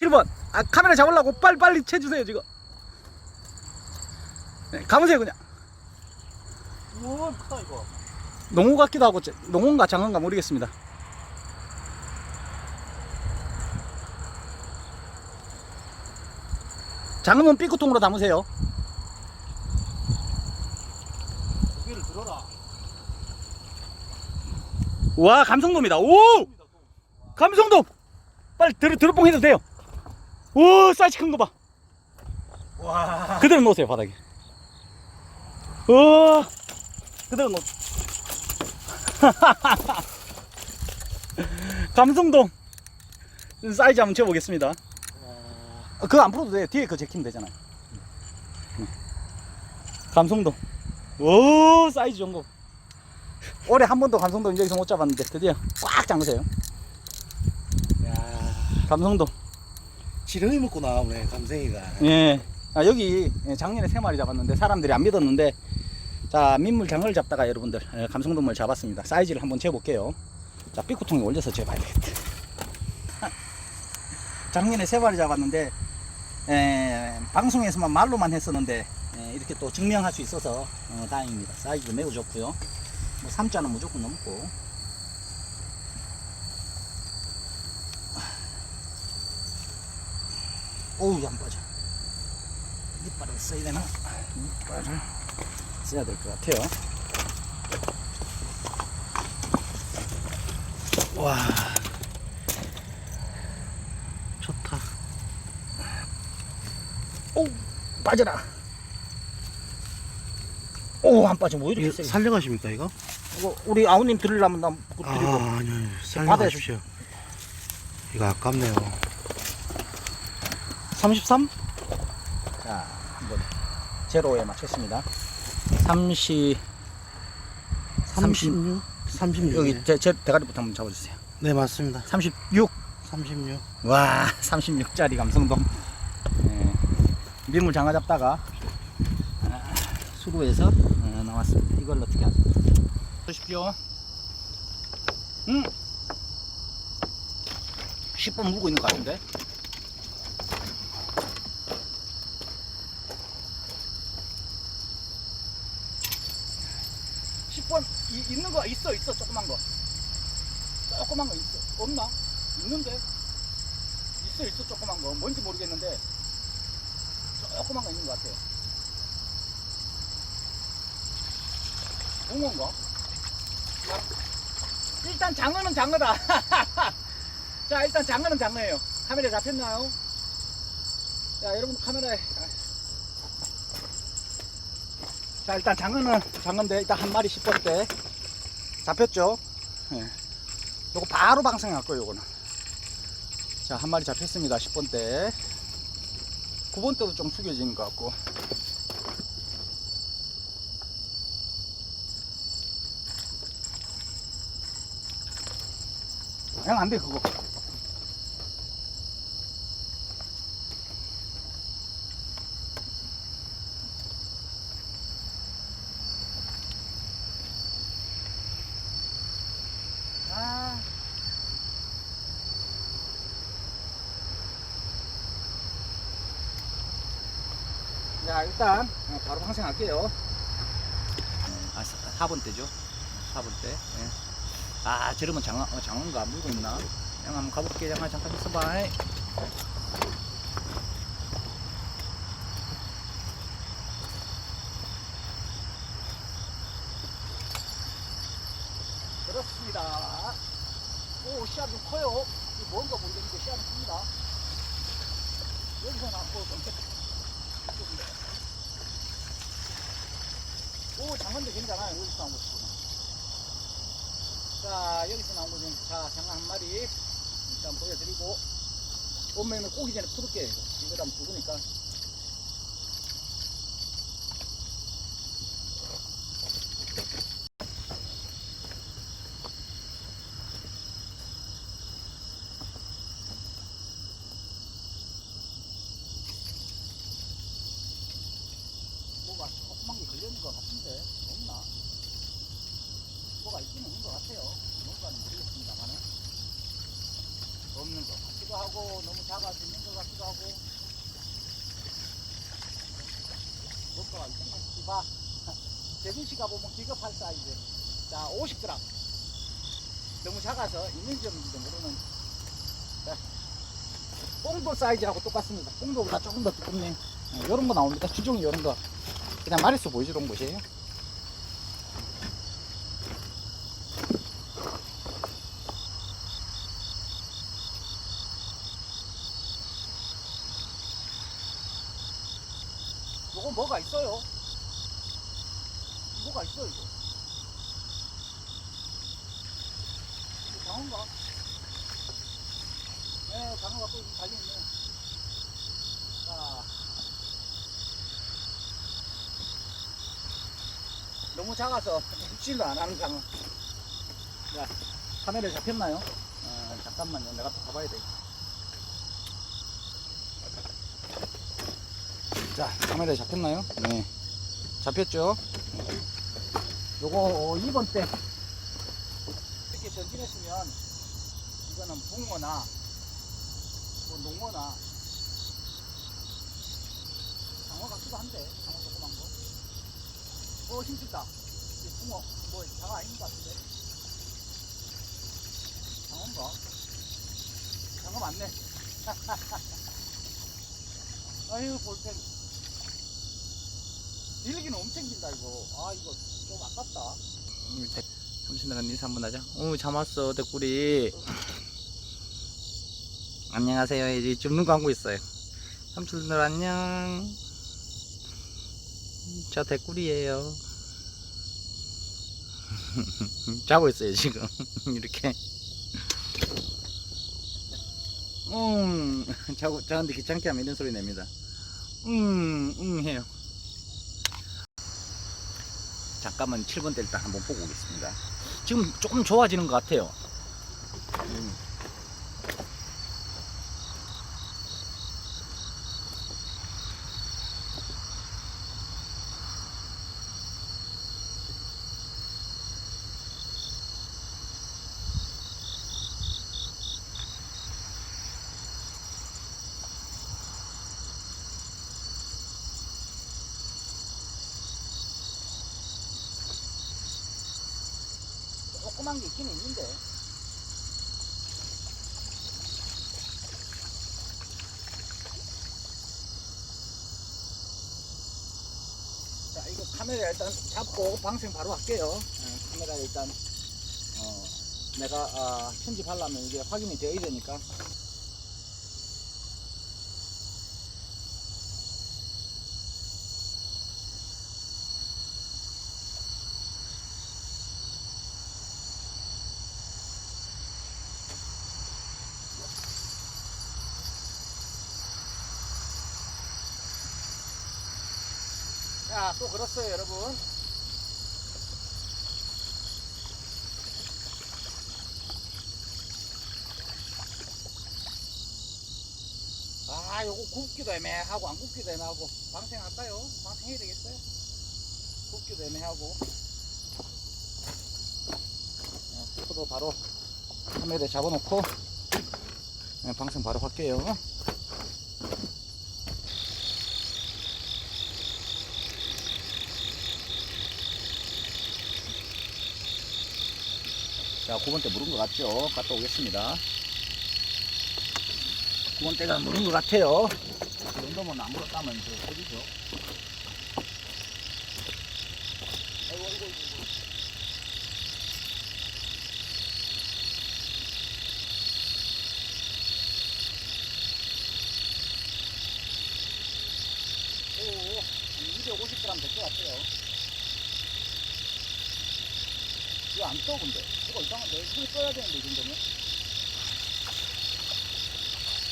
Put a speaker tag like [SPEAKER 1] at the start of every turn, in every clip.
[SPEAKER 1] 7번. 아, 카메라 잡으려고 빨리 빨리 채주세요, 지금. 네, 감으세요, 그냥.
[SPEAKER 2] 우와 크다 이거
[SPEAKER 1] 농어 같기도 하고, 제- 농어인가 장어인가 모르겠습니다. 장어는 삐꾸통으로 담으세요.
[SPEAKER 2] 고개를 들어라
[SPEAKER 1] 와, 감성돔이다. 오! 감성돔! 빨리 들, 들어뽕 해도 돼요. 오, 사이즈 큰 거 봐.
[SPEAKER 2] 와
[SPEAKER 1] 그대로 놓으세요, 바닥에. 오! 그대로 놓 감성돔! 사이즈 한번 재보겠습니다. 어, 그거 안 풀어도 돼요. 뒤에 그거 제키면 되잖아요. 음. 감성돔. 오, 사이즈 좋은 거. 올해 한 번도 감성돔 여기서 못 잡았는데 드디어 꽉 잡으세요.
[SPEAKER 2] 야
[SPEAKER 1] 감성돔.
[SPEAKER 2] 지렁이 먹고 나오네 감생이가
[SPEAKER 1] 예. 아, 여기 예, 작년에 세 마리 잡았는데 사람들이 안 믿었는데 자 민물 장어를 잡다가 여러분들 예, 감성돔을 잡았습니다. 사이즈를 한번 재볼게요. 자 삐꾸통에 올려서 재봐야 되겠다. 작년에 세 마리 잡았는데 에, 방송에서만 말로만 했었는데 에, 이렇게 또 증명할 수 있어서 어, 다행입니다. 사이즈도 매우 좋고요. 뭐 3자는 무조건 넘고 오우 안 빠져. 이빨을 써야 되나? 이빨을 써야 될 것 같아요. 와. 좋다. 오 빠져라. 오 안 빠져. 뭐 이렇게 세게
[SPEAKER 2] 살려가십니까 이거?
[SPEAKER 1] 이거 우리 아우님 들으려면 나 그거
[SPEAKER 2] 아
[SPEAKER 1] 드리고
[SPEAKER 2] 아니요
[SPEAKER 1] 받아주십시오.
[SPEAKER 2] 살려가십시오. 이거 아깝네요
[SPEAKER 1] 33? 자, 한번 제로에 맞췄습니다. 30,
[SPEAKER 2] 36? 36
[SPEAKER 1] 여기 제, 제 대가리부터 한번 잡아주세요.
[SPEAKER 2] 네 맞습니다
[SPEAKER 1] 36.
[SPEAKER 2] 36
[SPEAKER 1] 와, 36짜리 감성돔. 예, 민물 장어 잡다가 아, 수로에서 어, 나왔습니다. 이걸 어떻게 하죠? 보십시오. 음, 10번 물고 있는 것 같은데? 10번 이, 있어 있어 조그만 거 조그만 거 있어 없나? 있는데 있어 있어 조그만 거 뭔지 모르겠는데 조그만 거 있는 것 같아요 붕어인가? 야, 일단 장어는 장어다 자 일단 장어는 장어예요 카메라에 잡혔나요? 자 여러분 카메라에 아. 자 일단 장어는 장어인데 일단 한 마리 10번 때 잡혔죠? 예. 요거 바로 방생할 거예요 요거는. 자 한 마리 잡혔습니다 10번 때. 9번 때도 좀 숙여지는 것 같고. 그냥 안 돼 그거 아. 자, 일단 어, 바로 방생할게요. 아, 4번 때죠. 4번 때. 예. 아, 저러면 장어, 어, 장어인가 물고 있나? 그냥 한번 가볼게. 잠깐, 잠깐 있어봐. 그렇습니다. 오, 씨앗이 커요. 뭔가 모르겠는데 씨앗이 큽니다. 여기서 나고 오, 장관도 괜찮아요. 여기서 나온 거 치고는. 자, 여기서 나온 거 좀, 자, 장관 한 마리 일단 보여드리고, 오면은 꼬기 전에 풀을게요. 이거. 이거 한번 죽으니까. 뭐가 조그만 게 걸려있는 것 같은데 없나? 뭐가 있긴 없는 것 같아요. 뭔가는 모르겠습니다만은. 없는 것 같기도 하고 너무 작아서 있는 것 같기도 하고. 뭔가 이봐 재진 씨가 보면 기겁할 사이즈. 자 50g 너무 작아서 있는지 없는지도 모르는. 자, 뽕도 사이즈하고 똑같습니다. 뽕도보다 조금 더 두껍네요 이런 거 나옵니다. 주종이 이런 거 그냥 마리수 보여주는 곳이에요 요거 뭐가 있어요? 뭐가 있어 이거? 이거 장어인가? 네, 장어가 또 달려있네. 자. 너무 작아서 흡질도 안 하는 장어. 자, 카메라에 잡혔나요? 아, 잠깐만요. 내가 또 가봐야 돼. 자, 카메라에 잡혔나요? 네. 잡혔죠? 요거 어, 2번 때 이렇게 전진했으면 이거는 붕어나 뭐 농어나 장어 같기도 한데. 어 힘들다. 이 붕어 뭐 장어 아닌 것 같은데. 장어인가? 장어 맞네. 아유 볼펜. 일기는 엄청 긴다 이거. 아 이거 좀 아깝다. 삼촌들한 인사 한번 하자. 어, 잠 왔어, 대꾸리. 안녕하세요. 이제 좀눈 감고 있어요. 삼촌들 안녕. 저 대꾸리예요. 자고 있어요, 지금. 이렇게. 음, 자고, 자는데 귀찮게 하면 이런 소리 냅니다. 음, 음, 해요. 잠깐만 7번 때 일단 한번 보고 오겠습니다. 지금 조금 좋아지는 것 같아요. 음. 조그만 게 있긴 있는데. 자, 이거 카메라 일단 잡고 방생 바로 할게요. 어, 카메라 일단, 어, 내가, 아, 편집하려면 이게 확인이 돼야 되니까. 자, 또 걸었어요, 여러분. 아, 요거 굽기도 애매하고 안 굽기도 애매하고 방생할까요? 방생해야 되겠어요? 굽기도 애매하고 어, 포도 바로 카메라에 잡아놓고 네, 방생 바로 할게요. 자, 9번 때 물은 것 같죠? 갔다 오겠습니다. 9번 때가 물은 것 같아요. 이 정도면 안 물었다면 이제 어디죠? 아이고, 아이고, 아이고. 오, 250g 될 것 같아요. 이거 안 떠, 근데. 이거 이상한데. 이거 떠야 되는데, 이 정도면.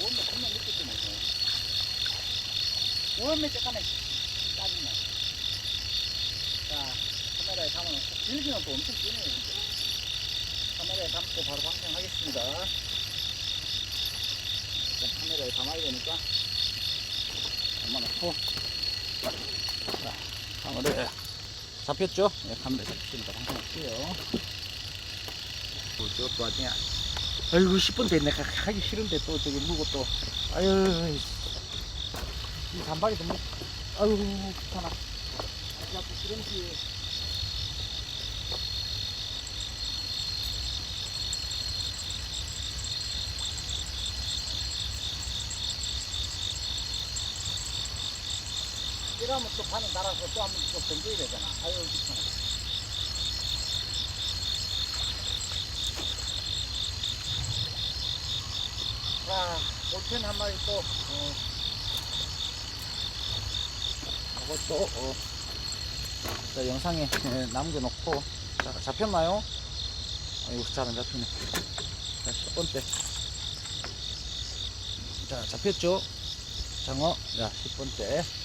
[SPEAKER 1] 오염매 정말 늦기 때문에. 오염매 잠깐만. 짜증나. 자, 카메라에 담아놓고. 길기는 또 엄청 근데. 카메라에 담고 바로 방송하겠습니다. 자, 카메라에 담아야 되니까. 담아놓고. 자, 카메라에 잡혔죠? 네, 카메라 잡혔으니까 방송할게요. 또 나중에 아이고 10분 내가 하기 싫은데 또 저기 물고 또 아유 이 단발이 좀 아유 귀찮아 자꾸 그런지 이러면 또 반은 달아서 또 한 번 또 던져야 되잖아. 아유 귀찮아 자, 볼펜 한 마리 또, 어, 이것도, 어, 자, 영상에 예, 남겨놓고, 자, 잡혔나요? 아이고, 잘안 잡히네. 자, 10번째. 자, 잡혔죠? 장어, 자, 10번째.